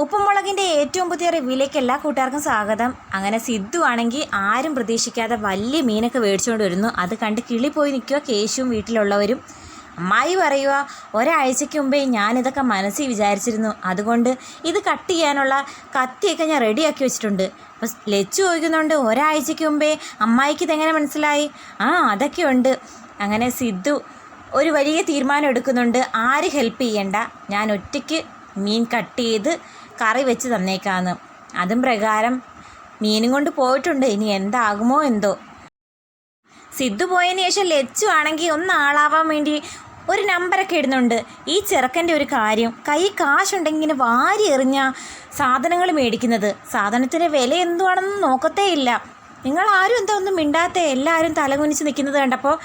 ഉപ്പുമുളകിന്റെ ഏറ്റവും പുതിയ റിവ്യൂലേക്ക് എല്ലാ കൂട്ടുകാർക്കും സ്വാഗതം. അങ്ങനെ സിദ്ധു ആണെങ്കിൽ ആരും പ്രതീക്ഷിക്കാതെ വലിയ മീനൊക്കെ മേടിച്ചുകൊണ്ട് വരുന്നു. അത് കണ്ട് കിളി പോയി നിൽക്കുക കേശുവും വീട്ടിലുള്ളവരും. അമ്മായി പറയുക ഒരാഴ്ചയ്ക്ക് മുമ്പേ ഞാനിതൊക്കെ മനസ്സിൽ വിചാരിച്ചിരുന്നു. അതുകൊണ്ട് ഇത് കട്ട് ചെയ്യാനുള്ള കത്തിയൊക്കെ ഞാൻ റെഡിയാക്കി വെച്ചിട്ടുണ്ട്. അപ്പം ലച്ചു ചോദിക്കുന്നുണ്ട് ഒരാഴ്ചയ്ക്ക് മുമ്പേ അമ്മായിക്ക് ഇതെങ്ങനെ മനസ്സിലായി? ആ അതൊക്കെയുണ്ട്. അങ്ങനെ സിദ്ധു ഒരു വലിയ തീരുമാനം എടുക്കുന്നുണ്ട്. ആര് ഹെൽപ്പ് ചെയ്യണ്ട? ഞാൻ ഒറ്റയ്ക്ക് മീൻ കട്ട് ചെയ്ത് കറി വെച്ച് തന്നേക്കാന്ന്. അതും പ്രകാരം മീനും കൊണ്ട് പോയിട്ടുണ്ട്. ഇനി എന്താകുമോ എന്തോ. സിദ്ധു പോയതിന് ശേഷം ലച്ചു ആണെങ്കിൽ ഒന്ന് ആളാവാൻ വേണ്ടി ഒരു നമ്പറൊക്കെ ഇടുന്നുണ്ട്. ഈ ചെറുക്കന്റെ ഒരു കാര്യം കൈ കാശുണ്ടെങ്കിൽ ഇങ്ങനെ വാരി എറിഞ്ഞ സാധനങ്ങൾ മേടിക്കുന്നത്. സാധനത്തിന്റെ വില എന്തുവാണെന്ന് നോക്കത്തേ ഇല്ല. നിങ്ങൾ ആരും എന്താ ഒന്നും മിണ്ടാത്ത? എല്ലാവരും തലകുനിച്ച് നിൽക്കുന്നത് കണ്ടപ്പോൾ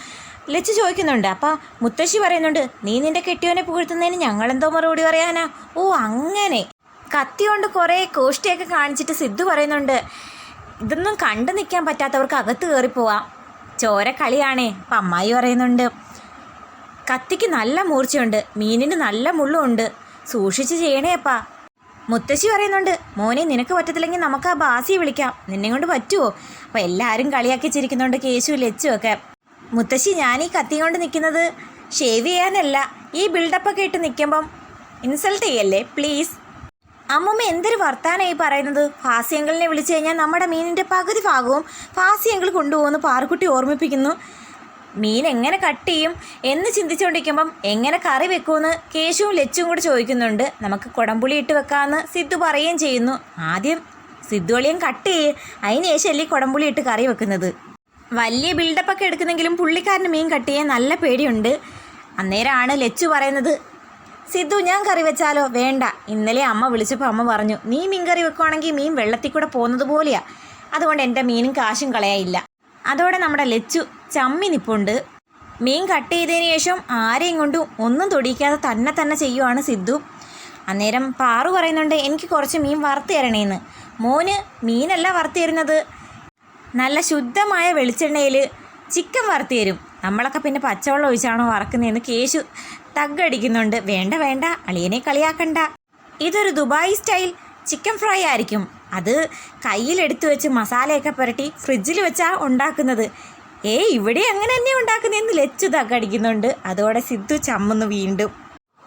ലച്ച് ചോദിക്കുന്നുണ്ട്. അപ്പോൾ മുത്തശ്ശി പറയുന്നുണ്ട് നീ നിന്റെ കെട്ടിയോനെ പുകഴ്ത്തുന്നതിന് ഞങ്ങളെന്തോ മറുപടി പറയാനാ? ഓ അങ്ങനെ. കത്തി കൊണ്ട് കുറേ കോഷ്ടിയൊക്കെ കാണിച്ചിട്ട് സിദ്ധു പറയുന്നുണ്ട് ഇതൊന്നും കണ്ടു നിൽക്കാൻ പറ്റാത്തവർക്ക് അകത്ത് കയറിപ്പോവാം ചോര കളിയാണേ അപ്പം അമ്മായി പറയുന്നുണ്ട്. കത്തിക്ക് നല്ല മൂർച്ചയുണ്ട് മീനിന് നല്ല മുള്ളുണ്ട് സൂക്ഷിച്ച് ചെയ്യണേ അപ്പാ. മുത്തശ്ശി പറയുന്നുണ്ട് മോനെ നിനക്ക് പറ്റത്തില്ലെങ്കിൽ നമുക്ക് ആ ബാസിയെ വിളിക്കാം നിന്നെ കൊണ്ട് പറ്റുമോ അപ്പോൾ എല്ലാവരും കളിയാക്കി ചിരിക്കുന്നുണ്ട് കേശു ലച്ചുമൊക്കെ മുത്തശ്ശി ഞാൻ ഈ കത്തി കൊണ്ട് നിൽക്കുന്നത് ഷേവ് ചെയ്യാനല്ല ഈ ബിൽഡപ്പൊക്കെ ഇട്ട് നിൽക്കുമ്പം ഇൻസൾട്ട് ചെയ്യല്ലേ പ്ലീസ് അമ്മമ്മ എന്തൊരു വർത്താനായി പറയുന്നത്? ഫാസിയങ്കിളിനെ വിളിച്ചു കഴിഞ്ഞാൽ നമ്മുടെ മീനിന്റെ പകുതി ഭാഗവും ഫാസിയങ്കിൾ കൊണ്ടുപോകുന്നു പാറുക്കുട്ടി ഓർമ്മിപ്പിക്കുന്നു. മീൻ എങ്ങനെ കട്ട് ചെയ്യും എന്ന് ചിന്തിച്ചുകൊണ്ടിരിക്കുമ്പം എങ്ങനെ കറി വെക്കുമെന്ന് കേശുവും ലച്ചും കൂടി ചോദിക്കുന്നുണ്ട്. നമുക്ക് കുടംപുളി ഇട്ട് വെക്കാമെന്ന് സിദ്ധു പറയുകയും ചെയ്യുന്നു. ആദ്യം സിദ്ധു അളിയൻ കട്ട് ചെയ്യ്. അതിന് ശേഷമല്ലേ കുടംപുളി ഇട്ട് കറി വെക്കുന്നത്. വലിയ ബിൽഡപ്പൊക്കെ എടുക്കുന്നെങ്കിലും പുള്ളിക്കാരന് മീൻ കട്ട് ചെയ്യാൻ നല്ല പേടിയുണ്ട്. അന്നേരമാണ് ലച്ചു പറയുന്നത് സിദ്ധു ഞാൻ കറി വെച്ചാലോ? വേണ്ട. ഇന്നലെ അമ്മ വിളിച്ചപ്പോൾ അമ്മ പറഞ്ഞു നീ മീൻ കറി വെക്കുവാണെങ്കിൽ മീൻ വെള്ളത്തിൽ കൂടെ പോകുന്നത് പോലെയാ. അതുകൊണ്ട് എന്റെ മീനും കാശും കളയായില്ല അതോടെ നമ്മുടെ ലച്ചു ചമ്മി നിപ്പുണ്ട്. മീൻ കട്ട് ചെയ്തതിന് ശേഷം ആരെയും കൊണ്ടും ഒന്നും തൊടിയിക്കാതെ തന്നെ തന്നെ ചെയ്യുവാണ് സിദ്ധു. അന്നേരം പാറു പറയുന്നുണ്ട് എനിക്ക് കുറച്ച് മീൻ വറുത്ത് തരണേന്ന്. മോന് മീനല്ല വറുത്ത് തരുന്നത്. നല്ല ശുദ്ധമായ വെളിച്ചെണ്ണയിൽ ചിക്കൻ വറുത്ത് തരും. നമ്മളൊക്കെ പിന്നെ പച്ചവെള്ളം ഒഴിച്ചാണോ വറക്കുന്നതെന്ന് കേശു തഗ്ഗടിക്കുന്നുണ്ട് വേണ്ട വേണ്ട അളിയനെ കളിയാക്കണ്ട. ഇതൊരു ദുബായ് സ്റ്റൈൽ ചിക്കൻ ഫ്രൈ ആയിരിക്കും. അത് കയ്യിലെടുത്ത് വെച്ച് മസാലയൊക്കെ പുരട്ടി ഫ്രിഡ്ജിൽ വെച്ചാണ് ഉണ്ടാക്കുന്നത്. ഏ ഇവിടെ അങ്ങനെ തന്നെ ഉണ്ടാക്കുന്നതെന്ന് ലച്ചു തഗ്ഗടിക്കുന്നുണ്ട് അതോടെ സിദ്ധു ചമ്മുന്നു വീണ്ടും.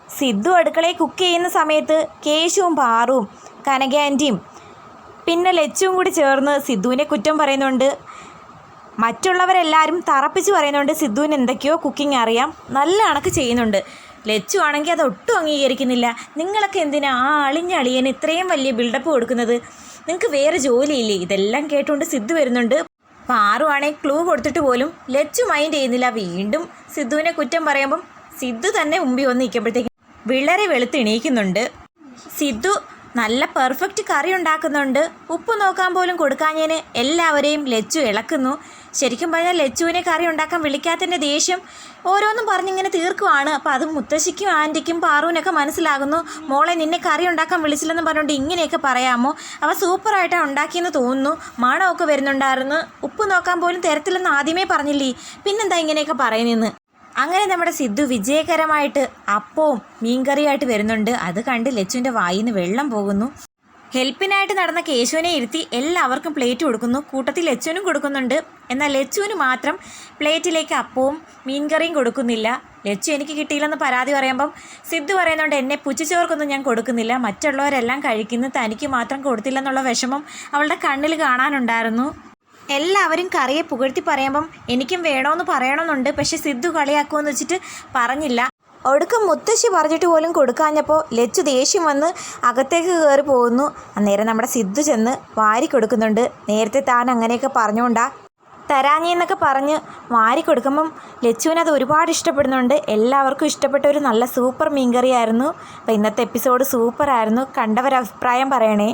സിദ്ധു അടുക്കളയിൽ കുക്ക് ചെയ്യുന്ന സമയത്ത് കേശുവും പാറും കനകാന്റിയും പിന്നെ ലച്ചുവും കൂടി ചേർന്ന് സിദ്ധുവിനെ കുറ്റം പറയുന്നുണ്ട്. മറ്റുള്ളവരെല്ലാവരും തറപ്പിച്ച് പറയുന്നുണ്ട് സിദ്ധുവിന് എന്തൊക്കെയോ കുക്കിംഗ് അറിയാം നല്ല കണക്ക് ചെയ്യുന്നുണ്ട്. ലച്ചു ആണെങ്കിൽ അത് ഒട്ടും അംഗീകരിക്കുന്നില്ല. നിങ്ങളൊക്കെ എന്തിനാ ആ അളിഞ്ഞ അളിയന് ഇത്രയും വലിയ ബിൽഡപ്പ് കൊടുക്കുന്നത്? നിങ്ങൾക്ക് വേറെ ജോലിയില്ലേ? ഇതെല്ലാം കേട്ടുകൊണ്ട് സിദ്ധു വരുന്നുണ്ട്. പാറുവാണെങ്കിൽ ക്ലൂ കൊടുത്തിട്ട് പോലും ലച്ചു മൈൻഡ് ചെയ്യുന്നില്ല. വീണ്ടും സിദ്ധുവിനെ കുറ്റം പറയുമ്പം സിദ്ധു തന്നെ മുമ്പിൽ വന്ന് നിൽക്കുമ്പോഴത്തേക്കും വിളറി വെളുത്ത് എണീക്കുന്നുണ്ട്. സിദ്ധു നല്ല പെർഫെക്റ്റ് കറി ഉണ്ടാക്കുന്നുണ്ട്. ഉപ്പ് നോക്കാൻ പോലും കൊടുക്കാഞ്ഞേന് എല്ലാവരെയും ലച്ചു ഇളക്കുന്നു. ശരിക്കും പറഞ്ഞാൽ ലച്ചുവിനെ കറി ഉണ്ടാക്കാൻ വിളിക്കാത്തതിന്റെ ദേഷ്യം ഓരോന്നും പറഞ്ഞിങ്ങനെ തീർക്കുവാണ്. അപ്പോൾ അത് മുത്തശ്ശിക്കും ആന്റിക്കും പാറുവിനൊക്കെ മനസ്സിലാകുന്നു. മോളെ നിന്നെ കറി ഉണ്ടാക്കാൻ വിളിച്ചില്ലെന്ന് പറഞ്ഞുകൊണ്ട് ഇങ്ങനെയൊക്കെ പറയാമോ? അവ സൂപ്പറായിട്ടാണ് ഉണ്ടാക്കിയെന്ന് തോന്നുന്നു. മണമൊക്കെ വരുന്നുണ്ടായിരുന്നു. ഉപ്പ് നോക്കാൻ പോലും തരത്തില്ലെന്ന് ആദ്യമേ പറഞ്ഞില്ലേ? പിന്നെന്താ ഇങ്ങനെയൊക്കെ പറയുന്നതെന്ന് അങ്ങനെ നമ്മുടെ സിദ്ധു വിജയകരമായിട്ട് അപ്പവും മീൻകറിയായിട്ട് വരുന്നുണ്ട്. അത് കണ്ട് ലച്ചുവിന്റെ വായിൽ നിന്ന് വെള്ളം പോകുന്നു. ഹെൽപ്പിനായിട്ട് നടന്ന കേശുവിനെ ഇരുത്തി എല്ലാവർക്കും പ്ലേറ്റ് കൊടുക്കുന്നു. കൂട്ടത്തിൽ ലച്ചുവിനും കൊടുക്കുന്നുണ്ട്. എന്നാൽ ലച്ചുവിന് മാത്രം പ്ലേറ്റിലേക്ക് അപ്പവും മീൻകറിയും കൊടുക്കുന്നില്ല. ലച്ചു എനിക്ക് കിട്ടിയില്ലെന്ന് പരാതി പറയുമ്പം സിദ്ധു പറയുന്നുണ്ട് എന്നെ പുച്ഛിച്ചവർക്കൊന്നും ഞാൻ കൊടുക്കുന്നില്ല. മറ്റുള്ളവരെല്ലാം കഴിക്കുന്നു. തനിക്ക് മാത്രം കൊടുത്തില്ലെന്നുള്ള വിഷമം അവളുടെ കണ്ണിൽ കാണാനുണ്ടായിരുന്നു. എല്ലാവരും കറിയെ പുകഴ്ത്തി പറയുമ്പം എനിക്കും വേണമെന്ന് പറയണമെന്നുണ്ട്. പക്ഷേ സിദ്ധു കളിയാക്കുമെന്ന് വെച്ചിട്ട് പറഞ്ഞില്ല. ഒടുക്കം മുത്തശ്ശി പറഞ്ഞിട്ട് പോലും കൊടുക്കാഞ്ഞപ്പോൾ ലച്ചു ദേഷ്യം വന്ന് അകത്തേക്ക് കയറി പോകുന്നു. അന്നേരം നമ്മുടെ സിദ്ധു ചെന്ന് വാരി കൊടുക്കുന്നുണ്ട്. നേരത്തെ താൻ അങ്ങനെയൊക്കെ പറഞ്ഞുകൊണ്ടാ തരാഞ്ഞെന്നൊക്കെ പറഞ്ഞ് വാരി കൊടുക്കുമ്പം ലച്ചുവിനത് ഒരുപാട് ഇഷ്ടപ്പെടുന്നുണ്ട്. എല്ലാവർക്കും ഇഷ്ടപ്പെട്ട ഒരു നല്ല സൂപ്പർ മീൻകറിയായിരുന്നു. അപ്പോൾ ഇന്നത്തെ എപ്പിസോഡ് സൂപ്പറായിരുന്നു. കണ്ടവരഭിപ്രായം പറയണേ.